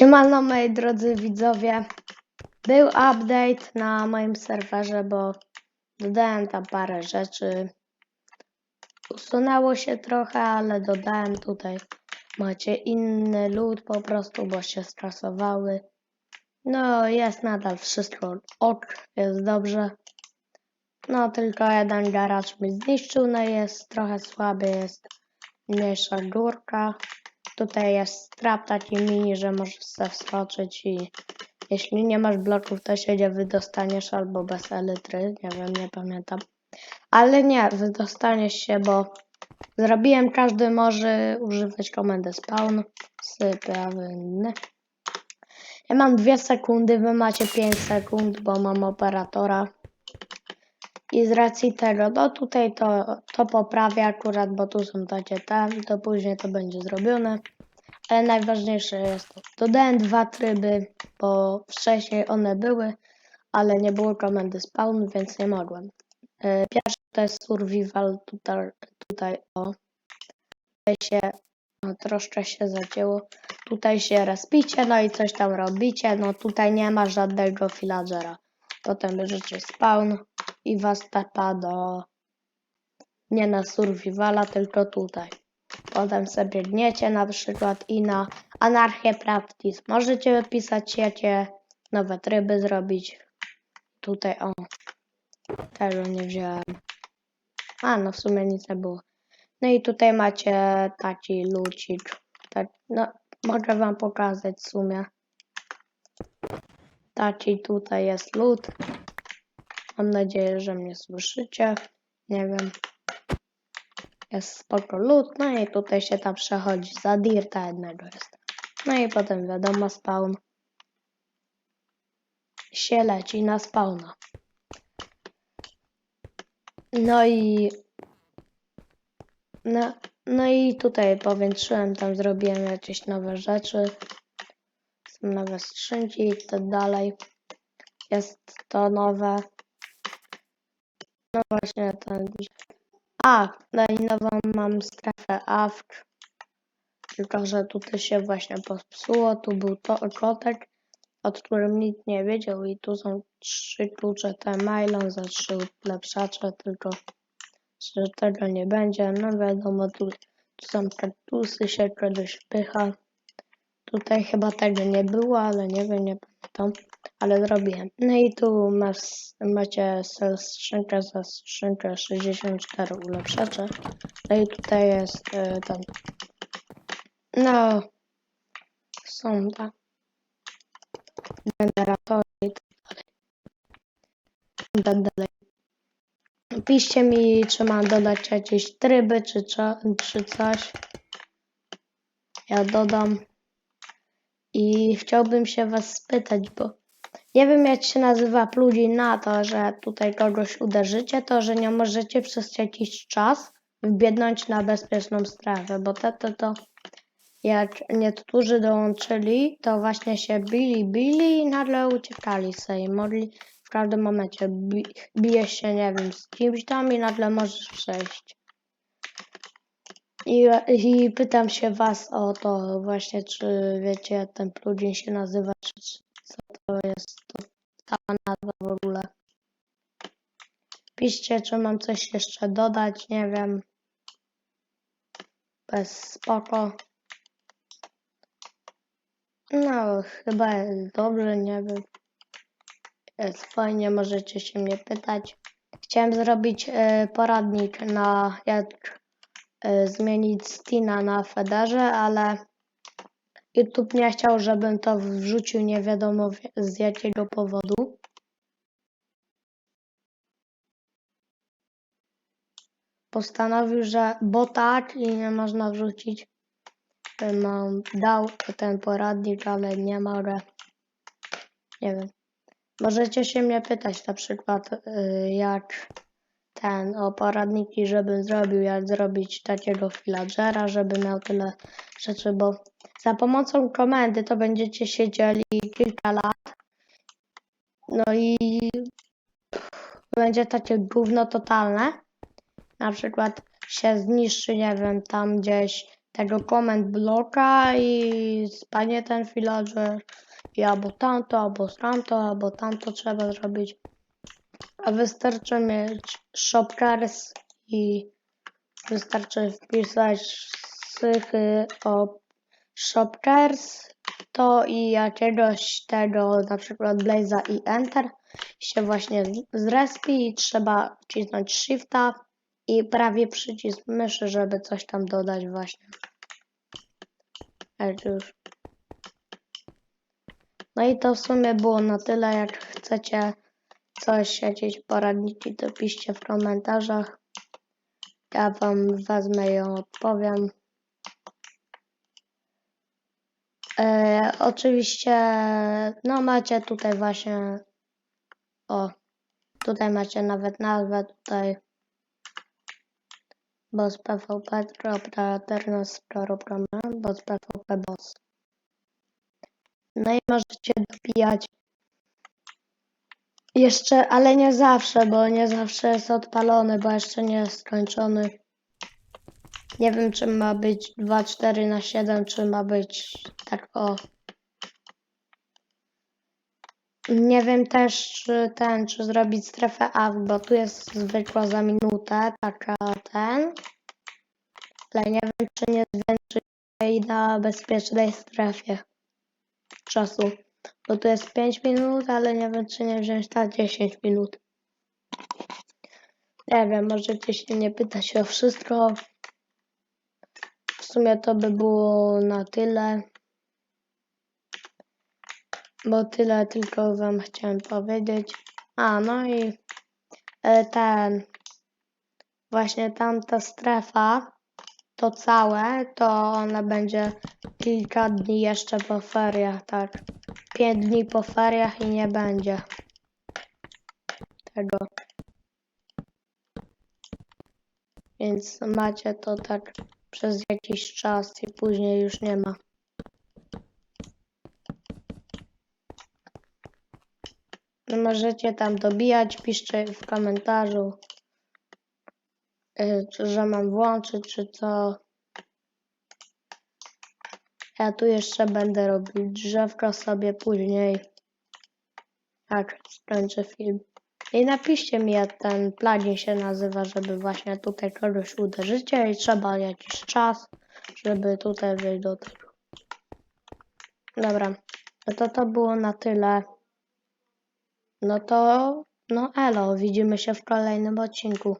Siemano moi drodzy widzowie. Był update na moim serwerze, bo dodałem tam parę rzeczy. Usunęło się trochę, ale dodałem tutaj. Macie inny lód po prostu, bo się stresowały. No, jest nadal wszystko ok, jest dobrze. No, tylko jeden garaż mi zniszczył, no jest trochę słaby, jest mniejsza górka. Tutaj jest trap taki mini, że możesz sobie wskoczyć i jeśli nie masz bloków, to się nie wydostaniesz albo bez elitry, nie wiem, nie pamiętam. Ale nie, wydostaniesz się, bo zrobiłem, każdy może używać komendy spawn, syprawny. Ja mam 2 sekundy, wy macie 5 sekund, bo mam operatora. I z racji tego, no tutaj to, to poprawię akurat, bo tu są takie te, to później to będzie zrobione. Ale najważniejsze jest to, dodałem dwa tryby, bo wcześniej one były, ale nie było komendy spawn, więc nie mogłem. E, Pierwszy to jest survival, tutaj, tutaj o, tutaj się, o, troszkę się zacięło, tutaj się respicie, no i coś tam robicie, no tutaj nie ma żadnego villagera. Potem bierzecie spawn i was tapa do, nie na survivala, tylko tutaj. Potem sobie biegniecie na przykład i na anarchię practice. Możecie wypisać jakie nowe tryby zrobić. Tutaj o. Tego nie wziąłem. A no w sumie nic nie było. No i tutaj macie taki lucik. Tak, no mogę wam pokazać w sumie. Taki tutaj jest lód. Mam nadzieję, że mnie słyszycie. Nie wiem. Jest spoko lód, no i tutaj się tam przechodzi. Za dirta jednego jest. No i potem wiadomo spawn. Się leci na spawna. No i... No, no i tutaj powiększyłem, tam zrobiłem jakieś nowe rzeczy. Są nowe skrzynki i tak dalej. Jest to nowe. Właśnie ten a, no i nową mam strefę AFK. Tylko, że tutaj się właśnie popsuło. Tu był to kotek, o którym nikt nie wiedział. I tu są trzy klucze te Mylon za trzy ulepszacze, tylko że tego nie będzie. No wiadomo, tu, tu są kaktusy, się kiedyś pycha. Tutaj chyba tego nie było, ale nie wiem, nie pamiętam. Ale zrobiłem. No i tu masz, macie skrzynkę za skrzynkę 64 ulepszacze. No i tutaj jest y, ten. No. Tak. Generatory i tak dalej. Tak dalej. Piszcie mi, czy mam dodać jakieś tryby, czy, czy coś. Ja dodam. I chciałbym się was spytać, bo nie wiem jak się nazywa plugin na to, że tutaj kogoś uderzycie, to że nie możecie przez jakiś czas wbiednąć na bezpieczną strefę, bo to, to, to jak niektórzy dołączyli, to właśnie się bili, bili i nagle uciekali sobie mogli w każdym momencie bi bije się, nie wiem, z kimś tam i nagle możesz przejść. I, I pytam się was o to właśnie, czy wiecie jak ten plugin się nazywa, czy to jest to cała nazwa w ogóle. Piszcie, czy mam coś jeszcze dodać, nie wiem. Bez spoko. No, chyba jest dobrze, nie wiem. Jest fajnie, możecie się mnie pytać. Chciałem zrobić e, poradnik na jak e, zmienić Stina na Federze, ale YouTube nie chciał, żebym to wrzucił nie wiadomo z jakiego powodu. Postanowił, że bo tak i nie można wrzucić. Mam, dał ten poradnik, ale nie mogę. Nie wiem. Możecie się mnie pytać na przykład, y, jak ten o poradniki, żebym zrobił, jak zrobić takiego villagera, żeby miał tyle rzeczy, bo za pomocą komendy to będziecie siedzieli kilka lat. No i będzie takie gówno totalne. Na przykład się zniszczy, nie wiem, tam gdzieś tego comment bloka i spadnie ten villager i albo tamto, albo tamto, albo tamto trzeba zrobić. A wystarczy mieć shopcars i wystarczy wpisać sychy o shopcars to i jakiegoś tego, na przykład Blaze'a i Enter się właśnie zrespi i trzeba wcisnąć Shifta i prawie przycisk myszy, żeby coś tam dodać właśnie. Ale już. No i to w sumie było na tyle. Jak chcecie coś, jakieś poradniki, to piszcie w komentarzach. Ja wam wezmę i odpowiem. E, oczywiście, no macie tutaj właśnie, o, tutaj macie nawet nazwę tutaj boss pvp, ternos, boss pvp boss. No i możecie dopijać jeszcze, ale nie zawsze, bo nie zawsze jest odpalony, bo jeszcze nie jest skończony. Nie wiem, czy ma być 2,4 na 7, czy ma być tak o. Nie wiem też, czy ten, czy zrobić strefę A, bo tu jest zwykła za minutę, taka ten. Ale nie wiem, czy nie zwiększyć jej na bezpiecznej strefie czasu. Bo tu jest 5 minut, ale nie wiem, czy nie wziąć na 10 minut. Nie wiem, możecie się nie pytać o wszystko. W sumie to by było na tyle. Bo tyle tylko wam chciałem powiedzieć. A, no i e, ten właśnie tamta strefa, to całe, to ona będzie kilka dni jeszcze po feriach, tak. Pięć dni po feriach i nie będzie tego. Więc macie to tak przez jakiś czas i później już nie ma. No możecie tam dobijać, piszcie w komentarzu, czy że mam włączyć, czy co. Ja tu jeszcze będę robił drzewko sobie później. Tak, skończę film. I napiszcie mi, jak ten plugin się nazywa, żeby właśnie tutaj kogoś uderzycie i trzeba jakiś czas, żeby tutaj wejść do tego. Dobra, no to to było na tyle. No to, no elo, widzimy się w kolejnym odcinku.